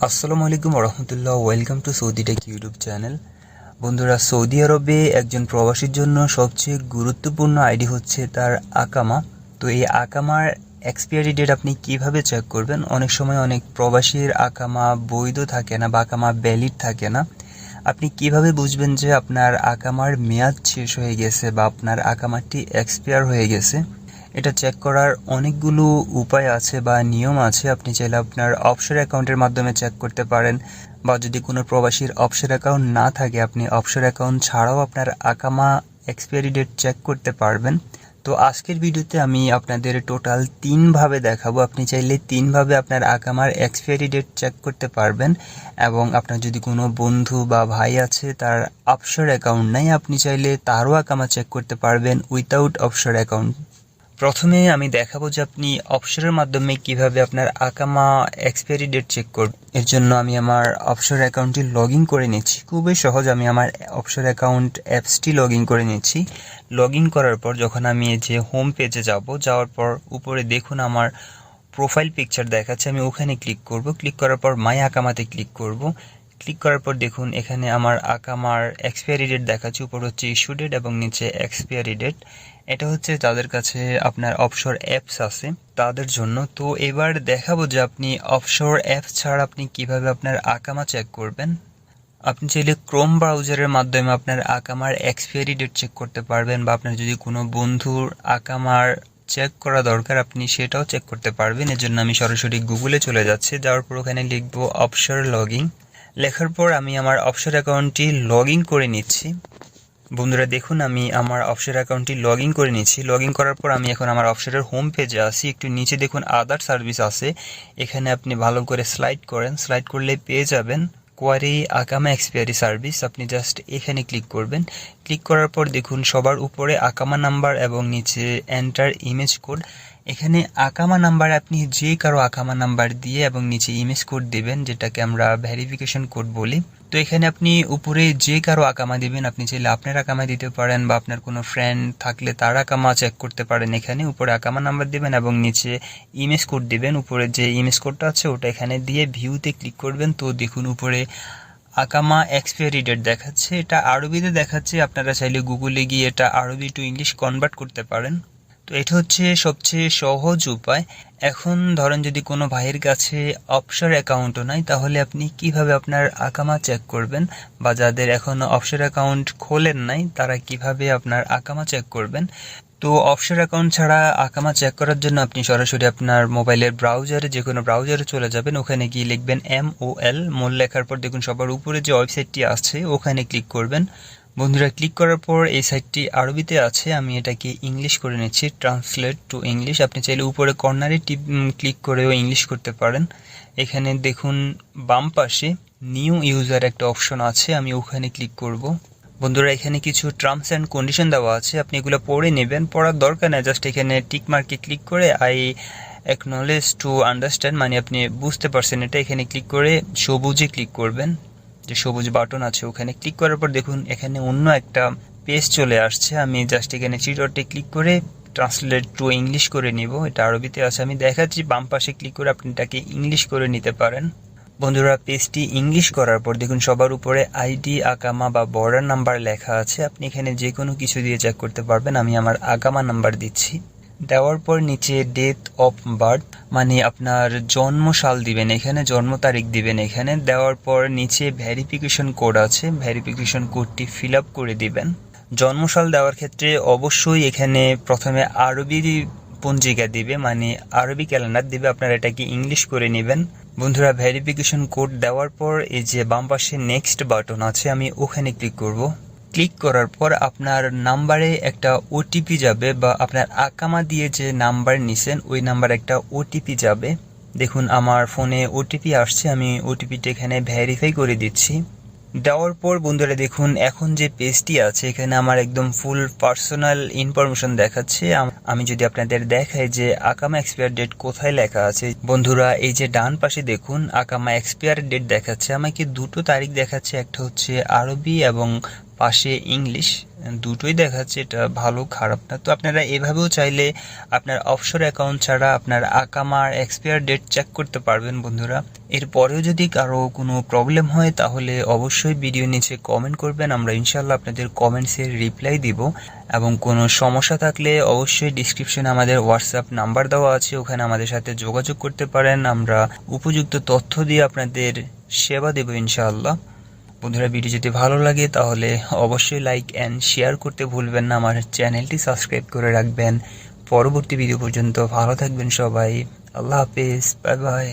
আসসালামু আলাইকুম রহমতুল্লাহ, welcome to Saudi tech YouTube channel. বন্ধুরা, সৌদি আরবে একজন প্রবাসীর জন্য সবচেয়ে গুরুত্বপূর্ণ আইডি হচ্ছে তার আকামা। তো এই আকামার এক্সপায়ারি ডেট আপনি কীভাবে চেক করবেন? অনেক সময় অনেক প্রবাসীর আকামা বৈধ থাকে না বা আকামা ভ্যালিড থাকে না। আপনি কীভাবে বুঝবেন যে আপনার আকামার মেয়াদ শেষ হয়ে গেছে বা আপনার আকামাটি এক্সপায়ার হয়ে গেছে? এটা চেক করার অনেকগুলো উপায় আছে বা নিয়ম আছে। আপনি চাইলে আপনার অফশোর অ্যাকাউন্টের মাধ্যমে চেক করতে পারেন বা যদি কোনো প্রবাসীর অফশোর অ্যাকাউন্ট না থাকে, আপনি অফশোর অ্যাকাউন্ট ছাড়াও আপনার আকামা এক্সপায়ারি ডেট চেক করতে পারবেন। তো আজকের ভিডিওতে আমি আপনাদের টোটাল তিনভাবে দেখাবো। আপনি চাইলে তিনভাবে আপনার আকামার এক্সপায়ারি ডেট চেক করতে পারবেন এবং আপনার যদি কোনো বন্ধু বা ভাই আছে, তার অফশোর অ্যাকাউন্ট নাই, আপনি চাইলে তারও আকামা চেক করতে পারবেন উইথাউট অফশোর অ্যাকাউন্ট প্রথমে আমি দেখাবো যে আপনি অপশনের মাধ্যমে কীভাবে আপনার আকামা এক্সপায়ারি ডেট চেক করবেন এর জন্য আমি আমার অপশন অ্যাকাউন্টটি লগ ইন করে নিচ্ছি খুবই সহজ, আমি আমার অপশন অ্যাকাউন্ট অ্যাপসটি লগ ইন করে নিচ্ছি লগ ইন করার পর যখন আমি এই যে হোম পেজে যাব, যাওয়ার পর উপরে দেখুন আমার প্রোফাইল পিকচার দেখাচ্ছে, আমি ওখানে ক্লিক করব। ক্লিক করার পর মাই আকামাতে ক্লিক করব। ক্লিক করার পর দেখুন, এখানে আমার আকামার এক্সপায়ারি ডেট দেখাচ্ছে, উপর হচ্ছে ইস্যু ডেট এবং নিচে এক্সপায়ারি ডেট এটা হচ্ছে যাদের কাছে আপনার অফশোর অ্যাপস আছে তাদের জন্য। তো এবার দেখাবো যে আপনি অফশোর অ্যাপস ছাড়া আপনি কীভাবে আপনার আকামা চেক করবেন। আপনি চাইলে ক্রোম ব্রাউজারের মাধ্যমে আপনার আকামার এক্সপায়ারি ডেট চেক করতে পারবেন বা আপনার যদি কোনো বন্ধুর আকামার চেক করা দরকার, আপনি সেটাও চেক করতে পারবেন। এর জন্য আমি সরাসরি গুগলে চলে যাচ্ছি। যাওয়ার পর ওখানে লিখব অফশোর লগিং লেখার পর আমি আমার অফশোর অ্যাকাউন্টটি লগ ইন করে নিচ্ছি। বন্ধুরা, দেখুন, আমি আমার অফশোর অ্যাকাউন্টটি লগ ইন করে নিচ্ছি। লগ ইন করার পর আমি এখন আমার অফশোরের হোম পেজে আসি একটু নিচে দেখুন আদার সার্ভিস আছে। এখানে আপনি ভালো করে স্লাইড করেন। স্লাইড করলে পেয়ে যাবেন কোয়ারি আকামা এক্সপায়ারি সার্ভিস আপনি জাস্ট এখানে ক্লিক করবেন। ক্লিক করার পর দেখুন, সবার উপরে আকামা নাম্বার এবং নিচে এন্টার ইমেজ কোড এখানে আকামা নাম্বার, আপনি যে কারও আকামা নাম্বার দিয়ে এবং নিচে ইমেজ কোড দেবেন, যেটাকে আমরা ভেরিফিকেশন কোড বলি। তো এখানে আপনি উপরে যে কারও আকামা দিবেন, আপনি চাইলে আপনার আকামা দিতে পারেন বা আপনার কোনো ফ্রেন্ড থাকলে তার আকামা চেক করতে পারেন। এখানে উপরে আকামা নাম্বার দিবেন এবং নিচে ইমেজ কোড দেবেন। উপরে যে ইমেজ কোডটা আছে, ওটা এখানে দিয়ে ভিউতে ক্লিক করবেন। তো দেখুন উপরে আকামা এক্সপায়ারি ডেট দেখাচ্ছে। এটা আরবিতে দেখাচ্ছে, আপনারা চাইলে গুগলে গিয়ে এটা আরবি টু ইংলিশ কনভার্ট করতে পারেন। তো এটা হচ্ছে সবচেয়ে সহজ উপায়। এখন ধরেন যদি কোনো ভাইয়ের কাছে অপসর অ্যাকাউন্টও নাই, তাহলে আপনি কীভাবে আপনার আকামা চেক করবেন? বা যাদের এখন অপসর অ্যাকাউন্ট খোলেন নাই, তারা কীভাবে আপনার আকামা চেক করবেন? তো অফশোর অ্যাকাউন্ট ছাড়া আকামা চেক করার জন্য আপনি সরাসরি আপনার মোবাইলের ব্রাউজারে যে কোনো ব্রাউজারে চলে যাবেন। ওখানে গিয়ে লিখবেন এম ও এল মোল লেখার পর দেখুন সবার উপরে যে ওয়েবসাইটটি আছে, ওখানে ক্লিক করবেন। বন্ধুরা ক্লিক করার পর এই সাইটটি আরবিতে আছে, আমি এটাকে ইংলিশ করে নিচ্ছি ট্রান্সলেট টু ইংলিশ আপনি চাইলে উপরে কর্নারে টিপ ক্লিক করেও ইংলিশ করতে পারেন। এখানে দেখুন, বাম পাশে নিউ ইউজার একটা অপশন আছে, আমি ওখানে ক্লিক করব। বন্ধুরা, এখানে কিছু টার্মস অ্যান্ড কন্ডিশন দেওয়া আছে, আপনি এগুলো পড়ে নেবেন, পড়ার দরকার নেই জাস্ট এখানে টিক মার্কে ক্লিক করে আই অ্যাকনোলেজ টু আন্ডারস্ট্যান্ড মানে আপনি বুঝতে পারছেন এটা, এখানে ক্লিক করে সবুজে ক্লিক করবেন। যে সবুজ বাটন আছে ওখানে ক্লিক করার পর দেখুন এখানে অন্য একটা পেজ চলে আসছে। আমি জাস্ট এখানে ডটে ক্লিক করে ট্রান্সলেট টু ইংলিশ করে নিব। এটা আরবিতে আছে। আমি দেখাচ্ছি, বাম পাশে ক্লিক করে আপনি এটাকে ইংলিশ করে নিতে পারেন। বন্ধুরা পেজটি ইংলিশ করার পর দেখুন সবার উপরে আইডি আকামা বা বর্ডার নাম্বার লেখা আছে। আপনি এখানে যে কোনো কিছু দিয়ে চেক করতে পারবেন। আমি আমার আকামা নাম্বার দিচ্ছি। দেওয়ার পর নিচে ডেট অফ বার্থ মানে আপনার জন্ম সাল দিবেন এখানে, জন্ম তারিখ দিবেন এখানে। দেওয়ার পর নিচে ভ্যারিফিকেশন কোড আছে ভ্যারিফিকেশন কোডটি ফিল আপ করে দিবেন। জন্মসাল দেওয়ার ক্ষেত্রে অবশ্যই এখানে প্রথমে আরবি পঞ্জিকা দিবে মানে আরবি ক্যালেন্ডার দিবে, আপনারা এটাকে ইংলিশ করে নেবেন। বন্ধুরা ভেরিফিকেশন কোড দেওয়ার পর এই যে বাম পাশে নেক্সট বাটন আছে, আমি ওখানে ক্লিক করব। ক্লিক করার পর আপনার নাম্বারে একটা ওটিপি যাবে বা আপনার আকামা দিয়ে যে নাম্বার নিছেন, ওই নাম্বার একটা ওটিপি যাবে। দেখুন, আমার ফোনে ওটিপি আসছে, আমি ওটিপিটা এখানে ভেরিফাই করে দিচ্ছি। দেওয়ার পর বন্ধুরা দেখুন, এখন যে পেজটি আছে, এখানে আমার একদম ফুল পার্সোনাল ইনফরমেশন দেখাচ্ছে। আমি যদি আপনাদের দেখাই যে আকামা এক্সপায়ার ডেট কোথায় লেখা আছে। বন্ধুরা, এই যে ডান পাশে দেখুন, আকামা এক্সপায়ার ডেট দেখাচ্ছে। আমাকে দুটো তারিখ দেখাচ্ছে, একটা হচ্ছে আরবি এবং পাশে ইংলিশ, দুটোই দেখাচ্ছে, এটা ভালো, খারাপ না। তো আপনারা এভাবেও চাইলে আপনার অফশোর অ্যাকাউন্ট ছাড়া আপনার আকামার এক্সপায়ার ডেট চেক করতে পারবেন বন্ধুরা। এরপরেও যদি কারও কোনো প্রবলেম হয়, তাহলে অবশ্যই ভিডিও নিচে কমেন্ট করবেন, আমরা ইনশাল্লাহ আপনাদের কমেন্টসের রিপ্লাই দিব। এবং কোনো সমস্যা থাকলে অবশ্যই ডিসক্রিপশনে আমাদের হোয়াটসঅ্যাপ নাম্বার দেওয়া আছে, ওখানে আমাদের সাথে যোগাযোগ করতে পারেন। আমরা উপযুক্ত তথ্য দিয়ে আপনাদের সেবা দেব ইনশাআল্লাহ। বন্ধুরা ভিডিও যদি ভালো লাগে, তাহলে অবশ্যই লাইক অ্যান্ড শেয়ার করতে ভুলবেন না। আমার চ্যানেলটি সাবস্ক্রাইব করে রাখবেন। পরবর্তী ভিডিও পর্যন্ত ভালো থাকবেন সবাই। আল্লাহ হাফেজ। Bye bye